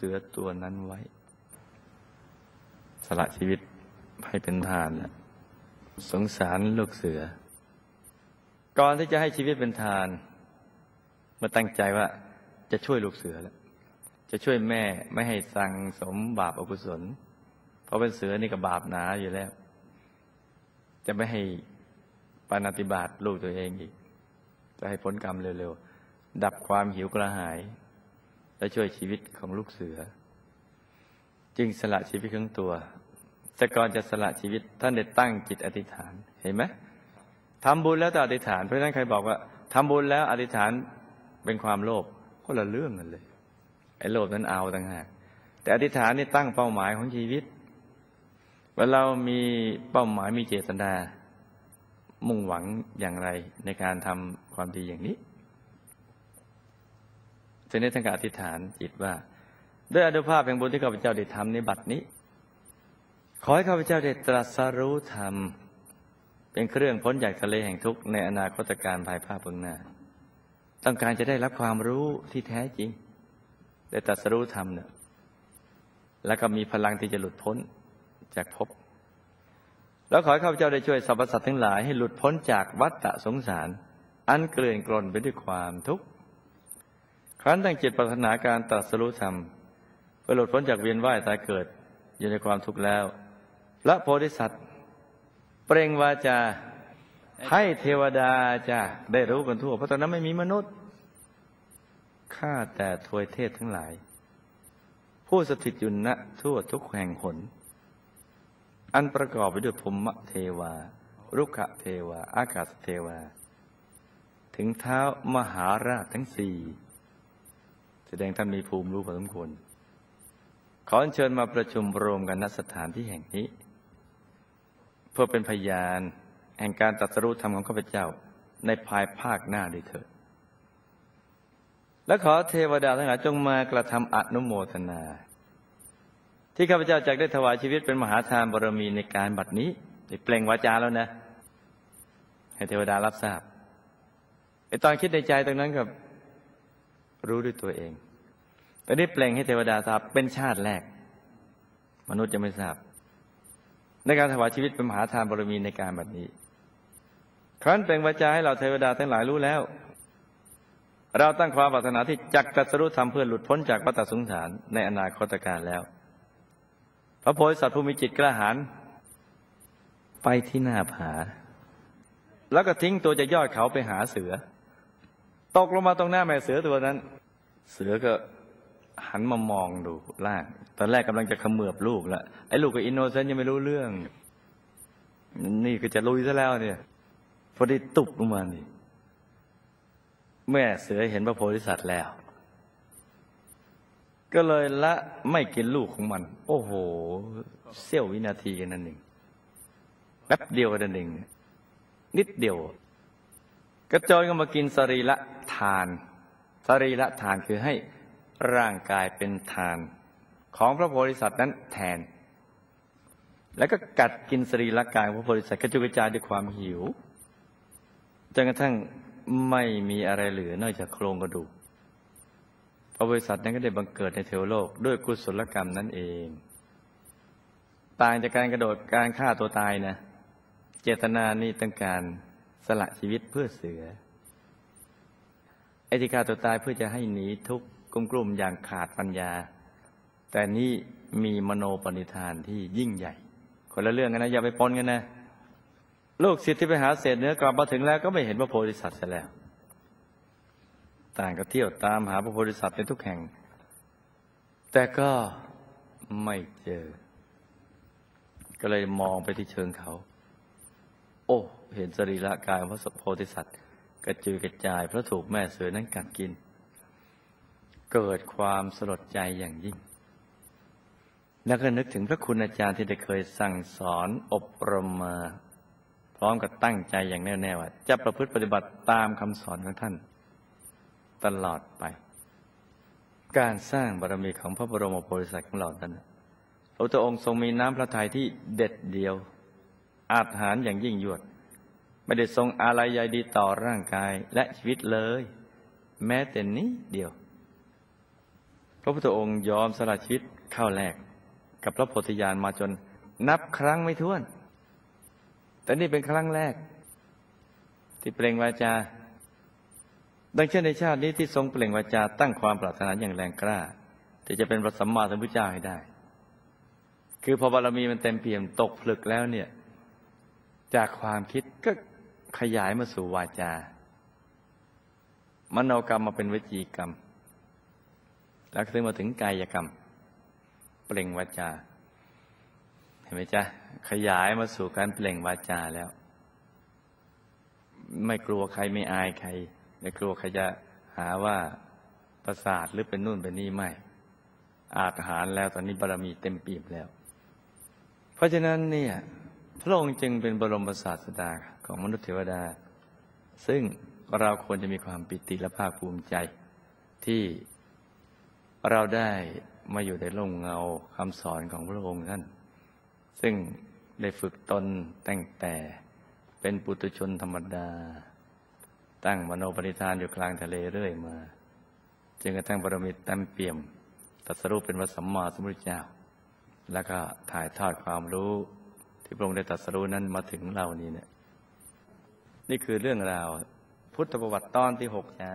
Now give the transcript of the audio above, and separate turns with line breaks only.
สือตัวนั้นไว้ สละชีวิตให้เป็นทานนะสงสารลูกเสือ ก่อนที่จะให้ชีวิตเป็นทานมื่อตั้งใจว่าจะช่วยลูกเสือแล้วจะช่วยแม่ไม่ให้สั่งสมบาปอกุศล เพราะเป็นเสือนี่ก็บาปหนาอยู่แล้ว จะไม่ให้ปานาติบาตลูกตัวเองอีก จะให้พ้นกรรมเร็วๆ ดับความหิวกระหาย และช่วยชีวิตของลูกเสือ จึงสละชีวิตของตัว แต่ก่อนจะสละชีวิตท่านได้ตั้งจิตอธิษฐานเห็นไหมทำบุญแล้วแต่อธิษฐาน เพราะนั้นใครบอกว่าทำบุญแล้วอธิษฐานเป็นความโลภคนละเรื่องกันเลยไอ้โลภนั้นเอาต่างหากแต่อธิษฐานนี่ตั้งเป้าหมายของชีวิตเว่าเรามีเป้าหมายมีเจตนา มุ่งหวังอย่างไรในการทำความดีอย่างนี้ จะนี้ท่านก็อธิษฐานจิตว่า ด้วยอนุภาพแห่งบุญที่ข้าพเจ้าได้ทำในบัดนี้ ขอให้ข้าพเจ้าได้ตรัสรู้ธรรม เป็นเครื่องพ้นจากทะเลแห่งทุกข์ในอนาคตการภายภาคเบื้องหน้า ต้องการจะได้รับความรู้ที่แท้จริง ได้ตรัสรู้ธรรมเนี่ยแล้วก็มีพลังที่จะหลุดพ้นจากภพแล้วขอให้ข้าพเจ้าได้ช่วยสรรพสัตว์ทั้งหลายให้หลุดพ้นจากวัฏฏะสงสาร อันเกลื่อนกลนไปด้วยความทุกข์ ครั้นตั้งจิตปรารถนาการตรัสรู้ธรรมเพื่อหลุดพ้นจากเวียนว่ายตายเกิดอยู่ในความทุกข์แล้ว พระโพธิสัตว์ เปล่งวาจาให้เทวดาจะได้รู้กันทั่ว เพราะตอนนั้นไม่มีมนุษย์ข้าแต่ทวยเทพทั้งหลาย ผู้สถิตอยู่ณทั่วทุกแห่งหน อันประกอบไปด้วยพมะเทวา รุกขเทวา อากาศเทวา ถึงเท้ามหาราชทั้งสี่ แสดงท่านมีภูมิรู้พอสมควร ขอเชิญมาประชุมรวมกันณสถานที่แห่งนี้ เพื่อเป็นพยานแห่งการตรัสรู้ธรรมของข้าพเจ้าในภายภาคหน้าด้วยเถิดและขอเทวดาทั้งหลายจงมากระทำอนุโมทนา ที่ข้าพเจ้าจะได้ถวายชีวิตเป็นมหาทานบารมีในการบัดนี้ได้เปล่งวาจาแล้วนะ ให้เทวดารับทราบไอตอนคิดในใจตรงนั้นกับ รู้ด้วยตัวเองแต่นี้เปล่งให้เทวดาทราบเป็นชาติแรก มนุษย์จะไม่ทราบ ในการถวายชีวิตเป็นมหาทานบารมีในการแบบนี้ ครั้นเปล่งวาจาให้เราเทวดาทั้งหลายรู้แล้ว เราตั้งความปรารถนาที่จักตัสรุธรรมเพื่อหลุดพ้นจากวัฏสงสารในอนาคตการแล้ว พระโพธิสัตว์ผู้มีจิตกระหายไปที่หน้าผา แล้วก็ทิ้งตัวจะยอดเขาไปหาเสือ ตกลงมาตรงหน้าแม่เสือตัวนั้น เสือก็หันมามองดูล่างตอนแรกกำลังจะขมือบลูกแล้วไอ้ลูกกับอินโนเซนต์ยังไม่รู้เรื่อง นี่ก็จะลุยซะแล้วเนี่ยพอดีตุบลงมานี่แม่เสือเห็นพระโพธิสัตว์แล้ว ก็เลยละไม่กินลูกของมัน โอ้โหเสี้ยววินาทีกันนั่นเองแป๊บเดียวกันนั่นเองนิดเดียว กระจอยก็มากินสรีละทาน สรีละทานคือให้ร่างกายเป็นทาน ของพระโพธิสัตว์นั้นแทน แล้วก็กัดกินสรีระกายพระโพธิสัตว์กระจุกกระจายด้วยความหิวจนกระทั่งไม่มีอะไรเหลือนอกจากโครงกระดูกพระโพธิสัตว์นั้นก็ได้บังเกิดในเทวโลกด้วยกุศลกรรมนั่นเอง ต่างจากการกระโดดการฆ่าตัวตายนะ เจตนานี่ต้องการ สละชีวิตเพื่อเสือไอ้ที่ฆ่าตัวตายเพื่อจะให้หนีทุกข์กลุ่มๆอย่างขาดปัญญา แต่นี่มีมโนปณิธานที่ยิ่งใหญ่ คนละเรื่องกันนะอย่าไปปนกันนะลูกศิษย์ที่ไปหาเศษเนื้อกลับมาถึงแล้วก็ไม่เห็นพระโพธิสัตว์ซะแล้ว ต่างก็เที่ยวตามหาพระโพธิสัตว์ในทุกแห่ง แต่ก็ไม่เจอ ก็เลยมองไปที่เชิงเขา โอ้ เห็นสรีระกายพระโพธิสัตว์ กระจุยกระจายเพราะถูกแม่เสือนั้นกัดกิน เกิดความสลดใจอย่างยิ่ง แล้วก็นึกถึงพระคุณอาจารย์ที่ได้เคยสั่งสอนอบรมมา พร้อมกับตั้งใจอย่างแน่วแน่ว่าจะประพฤติปฏิบัติตามคำสอนของท่าน ตลอดไป การสร้างบารมีของพระบรมโพธิสัตว์ของเราท่านพระองค์ทรงมีน้ำพระทัยที่เด็ดเดียวอาจหารอย่างยิ่งยวด ไม่ได้ทรงอะไรใยดีต่อร่างกายและชีวิตเลย แม้แต่นี้เดียว พระพุทธองค์ยอมสละชีวิตเข้าแลกกับพระโพธิญาณมาจนนับครั้งไม่ถ้วน แต่นี่เป็นครั้งแรก ที่เปล่งวาจา ดังเช่นในชาตินี้ที่ทรงเปล่งวาจาตั้งความปรารถนาอย่างแรงกล้าที่จะเป็นพระสัมมาสัมพุทธเจ้าให้ได้ คือพอบารมีมันเต็มเปี่ยมตกผลึกแล้วเนี่ย จากความคิดก็ ขยายมาสู่วาจา มโนกรรมมาเป็นวจีกรรม แล้วถึงมาถึงกายกรรม เปล่งวาจา เห็นไหมจ๊ะ ขยายมาสู่การเปล่งวาจาแล้ว ไม่กลัวใครไม่อายใคร ไม่กลัวใครจะหาว่าประสาทหรือเป็นนู่นเป็นนี่ไม่ อาจหารแล้วตอนนี้บารมีเต็มปีบแล้ว เพราะฉะนั้นเนี่ยพระองค์จึงเป็นบรมศาสดา ของมนุษย์เทวดา ซึ่งเราควรจะมีความปิติและภาคภูมิใจ ที่เราได้มาอยู่ในร่มเงาคำสอนของพระองค์ท่าน ซึ่งได้ฝึกตนตั้งแต่เป็นปุตุชนธรรมดา ตั้งมโนปณิธานอยู่กลางทะเลเรื่อยมาจนกระทั่งบรมิตเต็มเปี่ยมตัสรู้เป็นพระสัมมาสัมพุทธเจ้า แล้วก็ถ่ายทอดความรู้ที่พระองค์ได้ตัสรู้นั้นมาถึงเรานี่เนี่ย นี่คือเรื่องราว พุทธประวัติตอนที่หกนะ